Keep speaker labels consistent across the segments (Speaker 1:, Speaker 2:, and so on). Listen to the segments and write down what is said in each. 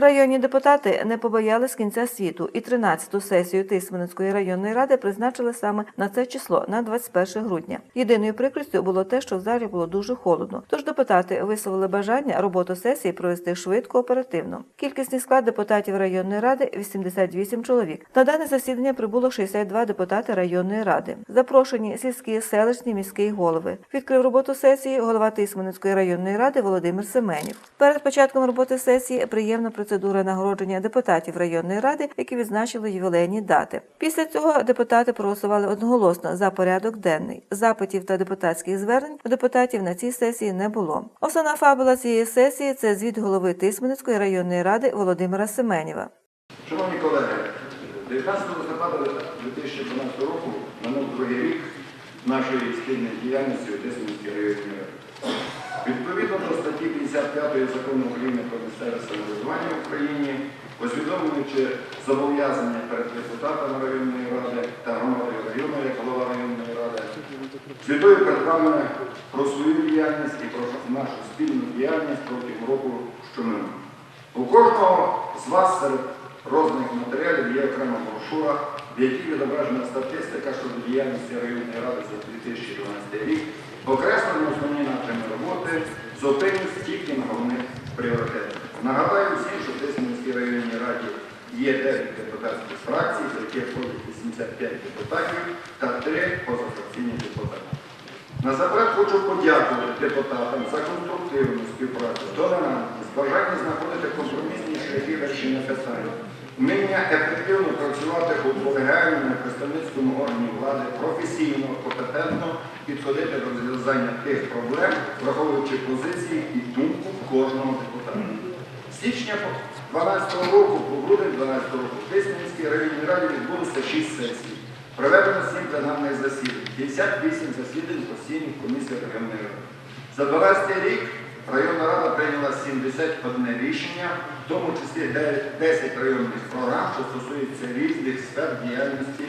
Speaker 1: Районні депутати не побоялись кінця світу і 13-ту сесію Тисменницької районної ради призначили саме на це число на 21 грудня. Єдиною прикрістю було те, що в залі було дуже холодно. Тож депутати висловили бажання роботу сесії провести швидко оперативно. Кількісний склад депутатів районної ради 88 чоловік. На дане засідання прибуло 62 депутати районної ради. Запрошені сільські, селищні, міські голови. Відкрив роботу сесії голова Тисменницької районної ради Володимир Семенів. Перед початком роботи сесії приємна процедура нагородження депутатів районної ради, які відзначили ювілейні дати. Після цього депутати проголосували одноголосно за порядок денний. Запитів та депутатських звернень у депутатів на цій сесії не було. Основна фабула цієї сесії це звіт голови Тисменницької районної ради Володимира Семенєва.
Speaker 2: Шановні колеги, 19 листопада 2012 року минув другий рік нашої спільної діяльності у Тисменській районній раді. Відповідно до статті 55 закону України про місцеве самоврядування в Україні, усвідомлюючи зобов'язання перед депутатами районної ради та громадою району як голова районної ради, звітую перед вами про свою діяльність і про нашу спільну діяльність протягом року, що минув. У кожного з вас серед розданих матеріалів є окрема брошура, в якій відображена статистика щодо діяльності районної ради за 2012 рік, окреслені основні напрями роботи, зупинюсь тільки на головних пріоритетах. Нагадаю всім, що в Тисменській районній раді є 9 депутатських фракцій, з яких входить 85 депутатів та 3 позафракційні депутати. Насамперед хочу подякувати депутатам за конструктивну співпрацю, толерантність, бажання знаходити компромісні шляхи вирішення питань, вміння ефективно працювати у колегіальному представницькому органі влади, професійно, компетентно підходити до розв'язання тих проблем, враховуючи позиції і думку кожного депутата. З січня 2012 року по грудень 2012 року в Тисменській районній раді відбулося 6 сесій. Проведено 7 пленарних засідань, 58 засідань постійних комісій районної ради. За 12 рік районна рада прийняла 71 рішення, в тому числі 10 районних програм, що стосуються різних сфер діяльності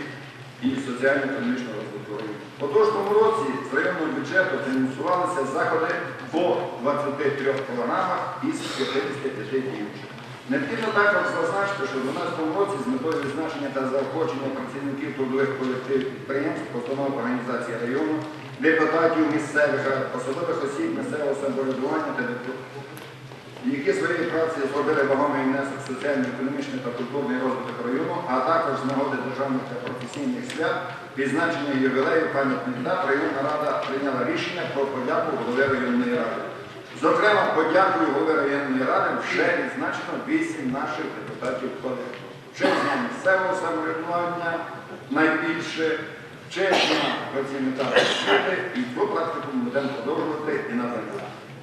Speaker 2: і соціально-економічного розвитку. У поточному році з районного бюджету фінансувалися заходи по 23 програмах із 55 діючих. Необхідно також зазначити, що в 2012 році з метою відзначення та заохочення працівників трудових колективів підприємств, постанов організації району, депутатів місцевих посадових осіб місцевого самоврядування та які своєю працею зробили вагомий внесок в соціально-економічний та культурний розвиток району, а також з нагоди державних та професійних свят, відзначення ювілею пам'ятних дат, районна рада прийняла рішення про подяку голови районної ради. Зокрема, подякую голови районної ради вже відзначено 8 наших депутатів колег. Честь на місцевого самоврядування найбільше, на працівника освіти і цю практику ми будемо продовжувати і надалі.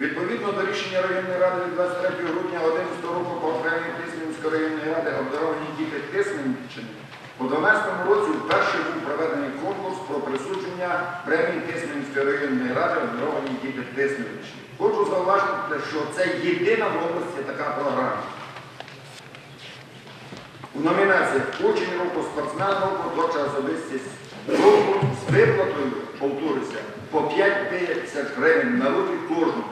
Speaker 2: Відповідно до рішення районної ради від 23 грудня 2011 року по окремій Тисменської районної ради обдаровані діти Тисменщини, у 2012 році вперше був проведений конкурс про присудження премії Тисменської районної ради обдаровані діти Тисменщини. Хочу зауважити, що це єдина в області така програма. У номінаціях Учень року, спортсмен року, творча особистість року з виплатою, повторюся, по 5 тисяч гривень на руки кожному.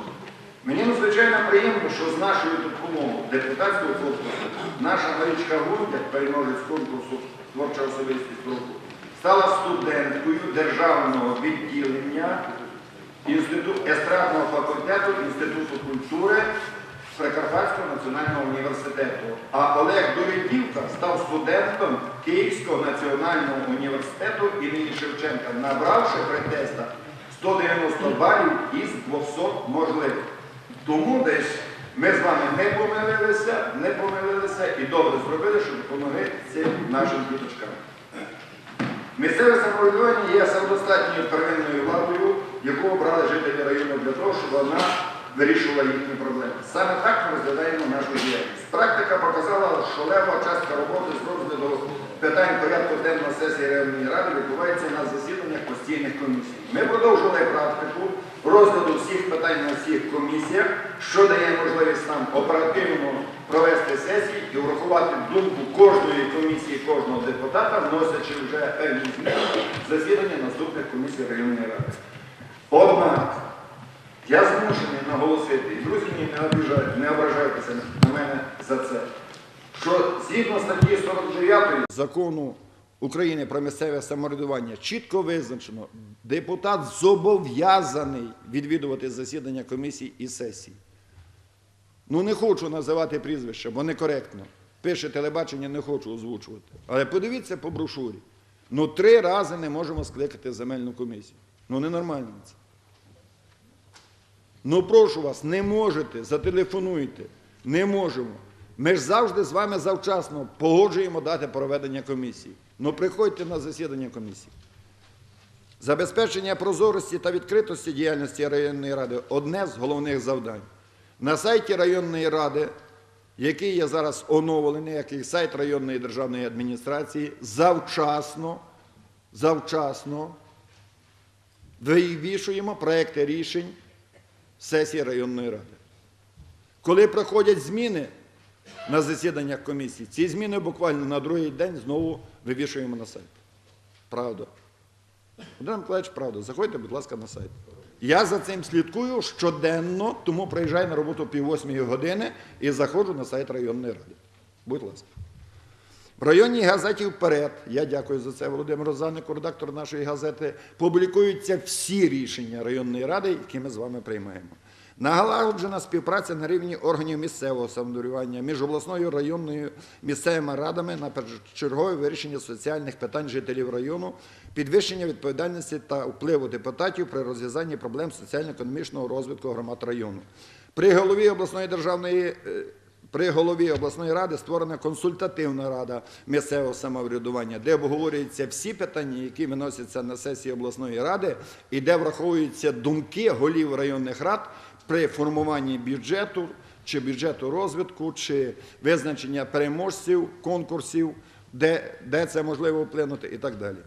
Speaker 2: Мені надзвичайно приємно, що з нашою допомогою депутатського корпусу наша Марічка Гундя, переможець конкурсу творча особистість року, стала студенткою державного відділення естрадного факультету Інституту культури Прикарпатського національного університету. А Олег Доридівка став студентом Київського національного університету імені Шевченка, набравши при тестах 190 балів із 200 можливих. Тому десь ми з вами не помилилися, не помилилися і добре зробили, що допомогли цим нашим діточкам. Місцеве самоврядування є самодостатньою первинною владою, яку обрали жителі району для того, щоб вона вирішувала їхні проблеми. Саме так ми розглядаємо нашу діяльність. Практика показала, що лева частка роботи з розгляду питань порядку денного сесії районної ради відбувається на засіданнях постійних комісій. Ми продовжили практику розгляду всіх питань на всіх комісіях, що дає можливість нам оперативно провести сесії і врахувати думку кожної комісії, кожного депутата, вносячи вже певні зміни засідання наступних комісій районної ради. Однак, змушений і друзі, мені не обіжайте, не ображайтеся на мене за це. що згідно статті 49 закону України про місцеве самоврядування чітко визначено, депутат зобов'язаний відвідувати засідання комісій і сесій. Ну не хочу називати прізвище, бо некоректно. Пише телебачення, не хочу озвучувати. Але подивіться по брошурі. Ну три рази не можемо скликати земельну комісію. Ну ненормально це. Ну прошу вас, не можете, зателефонуйте. Не можемо. Ми ж завжди з вами завчасно погоджуємо дати проведення комісії. Ну приходьте на засідання комісії. Забезпечення прозорості та відкритості діяльності районної ради одне з головних завдань. На сайті районної ради, який є зараз оновлений, як і сайт районної державної адміністрації, завчасно, завчасно вивішуємо проекти рішень сесії районної ради. Коли проходять зміни на засіданнях комісії, ці зміни буквально на другий день знову вивішуємо на сайт. Правда. Володимир Миколаївич, правда, заходьте, будь ласка, на сайт. Я за цим слідкую щоденно, тому приїжджаю на роботу пів восьмої години і заходжу на сайт районної ради. Будь ласка. В районній газеті вперед, я дякую за це Володимиру Заннику, редактор нашої газети, публікуються всі рішення районної ради, які ми з вами приймаємо. Нагалагоджена співпраця на рівні органів місцевого самоврядування між обласною районною місцевими радами на першочергове вирішення соціальних питань жителів району, підвищення відповідальності та впливу депутатів при розв'язанні проблем соціально-економічного розвитку громад району. При голові обласної державної е, при голові обласної ради створена консультативна рада місцевого самоврядування, де обговорюються всі питання, які виносяться на сесії обласної ради, і де враховуються думки голів районних рад при формуванні бюджету чи бюджету розвитку, чи визначення переможців конкурсів, де, де це можливо вплинути і так далі.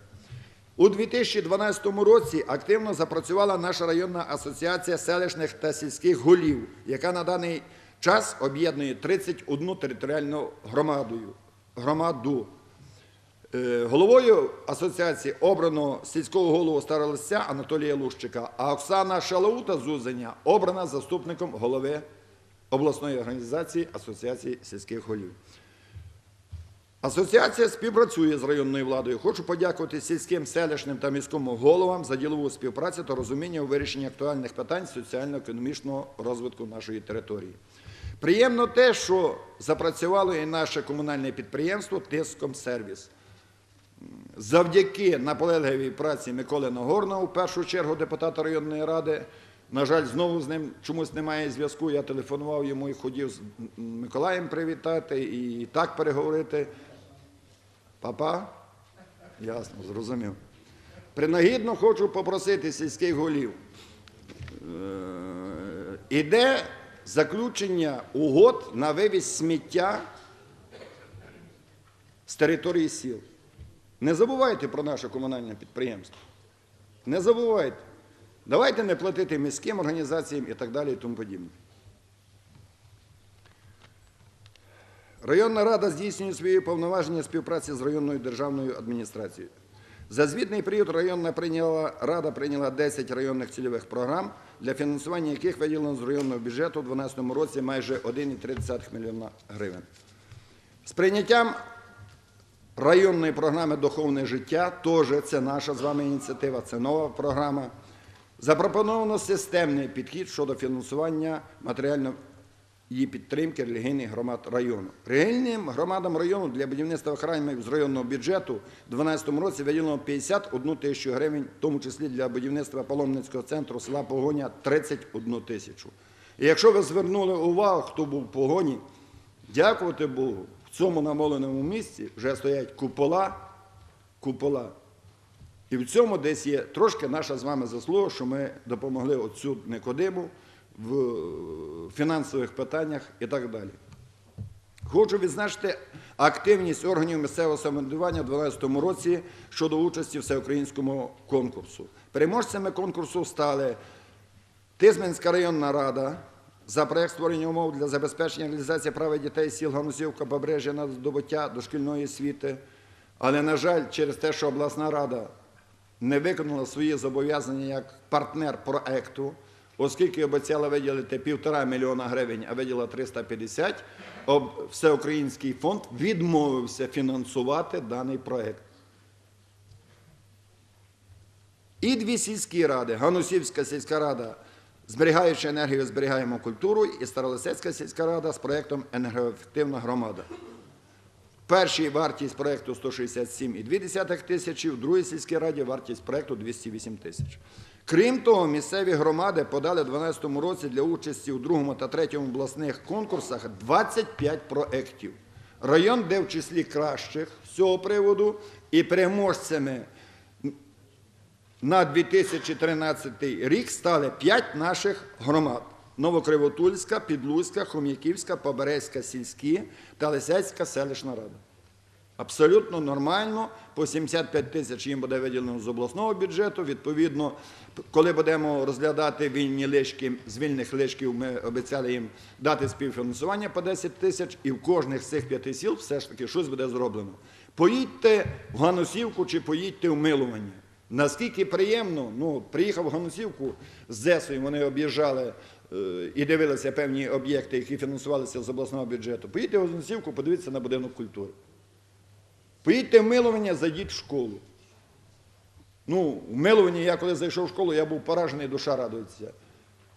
Speaker 2: У 2012 році активно запрацювала наша районна асоціація селищних та сільських голів, яка на даний об'єднує 31 територіальну громадою, громаду. Е, Головою асоціації обрано сільського голову Старолистя Анатолія Лущика, а Оксана Шалаута Зузеня обрана заступником голови обласної організації Асоціації сільських голів. Асоціація співпрацює з районною владою. Хочу подякувати сільським, селищним та міському головам за ділову співпрацю та розуміння у вирішенні актуальних питань соціально-економічного розвитку нашої території. Приємно те, що запрацювало і наше комунальне підприємство Тискомсервіс. Завдяки наполегливій праці Миколи Нагорного, в першу чергу депутата районної ради, на жаль, знову з ним чомусь немає зв'язку. Я телефонував йому і хотів з Миколаєм привітати і так переговорити. Папа? Ясно, зрозумів. Принагідно хочу попросити сільських голів. Е, Іде заключення угод на вивіз сміття з території сіл. Не забувайте про наше комунальне підприємство. Не забувайте. Давайте не платити міським організаціям і так далі і тому подібне. Районна рада здійснює свої повноваження співпраці з районною державною адміністрацією. За звітний період районна прийняла, рада прийняла 10 районних цільових програм, для фінансування яких виділено з районного бюджету у 2012 році майже 1,3 мільйона гривень. З прийняттям районної програми Духовне життя теж це наша з вами ініціатива, це нова програма. Запропоновано системний підхід щодо фінансування матеріальної підтримки релігійних громад району. Релігійним громадам району для будівництва храмів з районного бюджету у 2012 році виділено 51 тисячу гривень, в тому числі для будівництва паломницького центру села Погоня 31 тисячу. І якщо ви звернули увагу, хто був в погоні, дякувати Богу, в цьому намоленому місці вже стоять купола, купола. І в цьому десь є трошки наша з вами заслуга, що ми допомогли отцю Никодиму в фінансових питаннях і так далі. Хочу відзначити активність органів місцевого самоврядування у 2012 році щодо участі в всеукраїнському конкурсу. Переможцями конкурсу стали Тисменська районна рада за проєкт створення умов для забезпечення реалізації права дітей сіл Ганусівка, Побережжя на здобуття дошкільної освіти. Але, на жаль, через те, що обласна рада не виконала свої зобов'язання як партнер проекту, оскільки обіцяла виділити півтора мільйона гривень, а виділила 350, Всеукраїнський фонд відмовився фінансувати даний проект. І дві сільські ради: Ганусівська сільська рада, зберігаючи енергію, зберігаємо культуру, і Старолисецька сільська рада з проєктом Енергоефективна громада. Першій вартість проєкту 167,2 тисячі, в другій сільській раді вартість проєкту 208 тисяч. Крім того, місцеві громади подали у 2012 році для участі у другому та третьому обласних конкурсах 25 проєктів. Район, де в числі кращих з цього приводу, і переможцями на 2013 рік стали 5 наших громад: Новокривотульська, Підлузька, Хом'яківська, Поберезька сільські та Лисецька селищна рада. Абсолютно нормально, по 75 тисяч їм буде виділено з обласного бюджету. Відповідно, коли будемо розглядати вільні лишки, з вільних лишків ми обіцяли їм дати співфінансування по 10 тисяч, і в кожних з цих п'яти сіл все ж таки щось буде зроблено. Поїдьте в Ганусівку чи поїдьте в Милування. Наскільки приємно, ну, приїхав в Ганусівку з ЗЕСою, вони об'їжджали і дивилися певні об'єкти, які фінансувалися з обласного бюджету. Поїдьте в Ганусівку, подивіться на будинок культури. Поїдьте в Милування, зайдіть в школу. Ну, в Миловані я коли зайшов в школу, я був поражений, душа радується.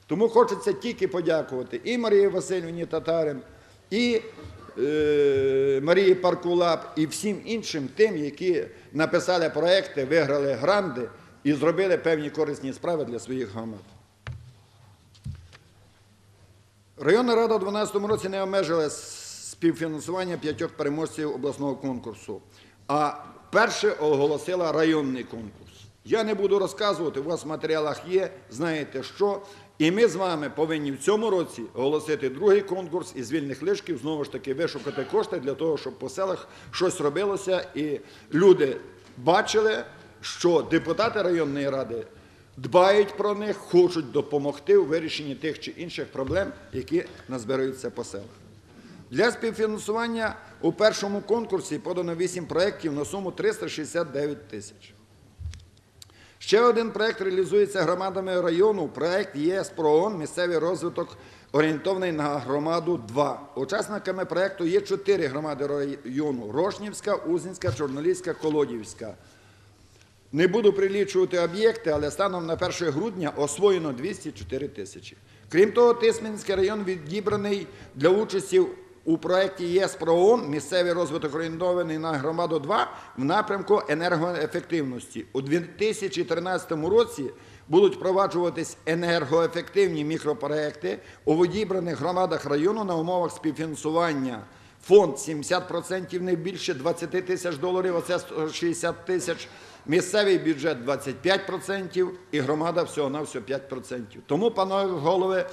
Speaker 2: Тому хочеться тільки подякувати і Марії Васильівні Татарин, і е, Марії Паркулап, і всім іншим тим, які написали проекти, виграли гранди і зробили певні корисні справи для своїх громад. Районна рада у 2012 році не обмежила співфінансування п'ятьох переможців обласного конкурсу, а перше оголосила районний конкурс. Я не буду розказувати, у вас в матеріалах є, знаєте що. І ми з вами повинні в цьому році оголосити другий конкурс із вільних лишків, знову ж таки вишукати кошти для того, щоб по селах щось робилося, і люди бачили, що депутати районної ради дбають про них, хочуть допомогти у вирішенні тих чи інших проблем, які назбираються по селах. Для співфінансування у першому конкурсі подано 8 проєктів на суму 369 тисяч. Ще один проєкт реалізується громадами району. Проєкт ЄС ПРООН «Місцевий розвиток орієнтований на громаду 2. Учасниками проєкту є чотири громади району: Рошнівська, Узінська, Чорноліська, Колодівська. Не буду прилічувати об'єкти, але станом на 1 грудня освоєно 204 тисячі. Крім того, Тисменський район відібраний для участі у проєкті ЄС про «Місцевий розвиток орієнтований на громаду 2 в напрямку енергоефективності. У 2013 році будуть впроваджуватись енергоефективні мікропроекти у відібраних громадах району на умовах співфінансування. Фонд 70% не більше 20 тисяч доларів, оце 60 тисяч. Місцевий бюджет 25% і громада всього-навсього 5%. Тому, панове голови,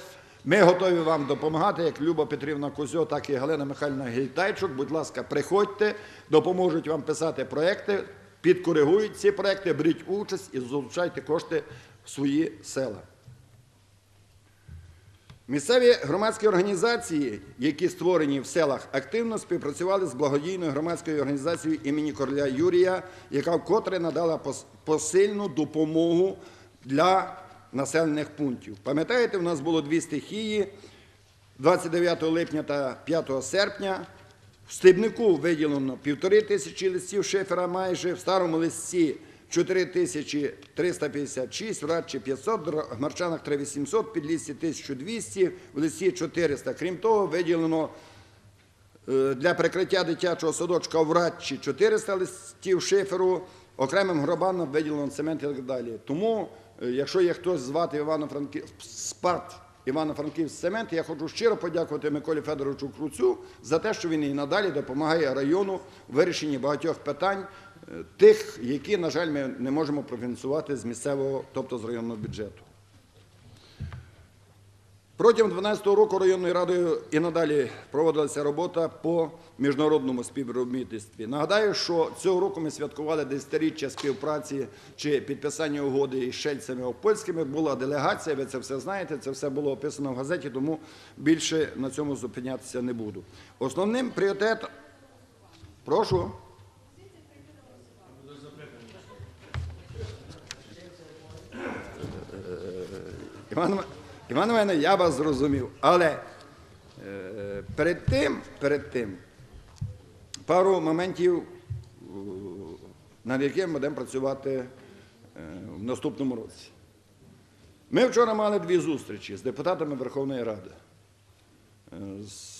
Speaker 2: ми готові вам допомагати, як Люба Петрівна Кузьо, так і Галина Михайлівна Гільтайчук. Будь ласка, приходьте, допоможуть вам писати проекти, підкоригують ці проекти, беріть участь і залучайте кошти в свої села. Місцеві громадські організації, які створені в селах, активно співпрацювали з благодійною громадською організацією імені короля Юрія, яка вкотре надала посильну допомогу для населених пунктів. Пам'ятаєте, у нас було дві стихії 29 липня та 5 серпня. В Стебнику виділено півтори тисячі листів шифера майже, в старому листі 4356, в Радчі 500, в Гмарчанах 3800, Підлісці 1200, в листі 400. Крім того, виділено е, для прикриття дитячого садочка в Радчі 400 листів шиферу, окремим гробанам виділено цемент і так далі. Тому, е, якщо є хтось звати Івано-Франків спарт Івано-Франківськ цемент, я хочу щиро подякувати Миколі Федоровичу Круцю за те, що він і надалі допомагає району у вирішенні багатьох питань, тих, які, на жаль, ми не можемо профінансувати з місцевого, тобто з районного бюджету. Протягом 2012 року районною радою і надалі проводилася робота по міжнародному співробітництві. Нагадаю, що цього року ми святкували десятиріччя співпраці чи підписання угоди із шельцями польськими. Була делегація, ви це все знаєте, це все було описано в газеті, тому більше на цьому зупинятися не буду. Основним пріоритетом. Прошу. Іван, Іванович, я вас зрозумів, але е, Перед тим, перед тим, пару моментів, е, над якими будемо працювати е, в наступному році. Ми вчора мали дві зустрічі з депутатами Верховної Ради, е, з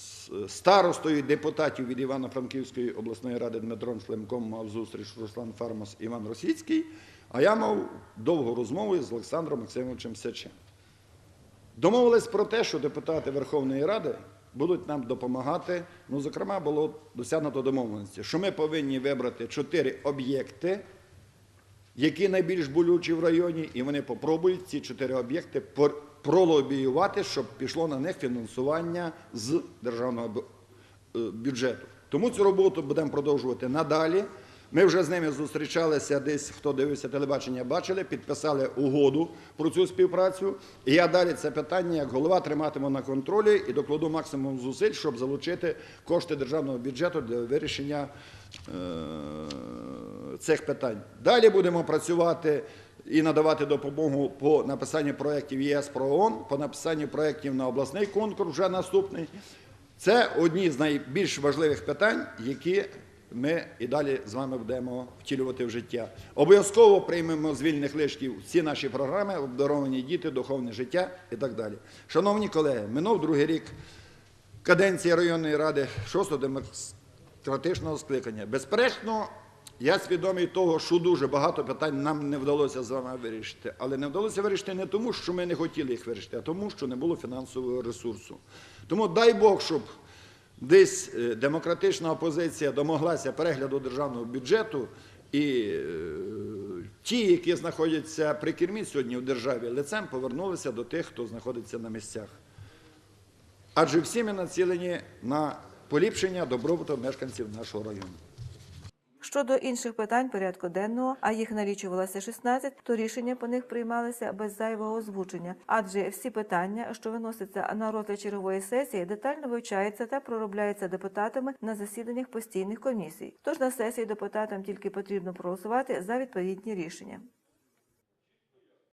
Speaker 2: старостою депутатів від Івано-Франківської обласної ради Дмитром Шлемком мав зустріч Руслан Фармас Іван Російський, а я мав довгу розмову з Олександром Максимовичем Сечем. Домовились про те, що депутати Верховної Ради будуть нам допомагати. Ну, зокрема, було досягнуто домовленості, що ми повинні вибрати чотири об'єкти, які найбільш болючі в районі, і вони попробують ці чотири об'єкти пролобіювати, щоб пішло на них фінансування з державного е, бюджету. Тому цю роботу будемо продовжувати надалі. Ми вже з ними зустрічалися десь, хто дивився телебачення, бачили, підписали угоду про цю співпрацю. І я далі це питання як голова триматиму на контролі і докладу максимум зусиль, щоб залучити кошти державного бюджету для вирішення е, цих питань. Далі будемо працювати і надавати допомогу по написанню проєктів ЄС про ООН, по написанню проєктів на обласний конкурс вже наступний. Це одні з найбільш важливих питань, які ми і далі з вами будемо втілювати в життя. Обов'язково приймемо з вільних лишків всі наші програми, обдаровані діти, духовне життя і так далі. Шановні колеги, минув другий рік каденції районної ради 6-го демократичного скликання. Безперечно, я свідомий того, що дуже багато питань нам не вдалося з вами вирішити. Але не вдалося вирішити не тому, що ми не хотіли їх вирішити, а тому, що не було фінансового ресурсу. Тому дай Бог, щоб десь е, демократична опозиція домоглася перегляду державного бюджету. І е, ті, які знаходяться при кермі сьогодні в державі, лицем повернулися до тих, хто знаходиться на місцях. Адже всі ми націлені на поліпшення добробуту мешканців нашого району.
Speaker 1: Щодо інших питань порядку денного, а їх налічувалося 16, то рішення по них приймалися без зайвого озвучення, адже всі питання, що виносяться на розгляд чергової сесії, детально вивчаються та проробляються депутатами на засіданнях постійних комісій. Тож на сесії депутатам тільки потрібно проголосувати за відповідні рішення.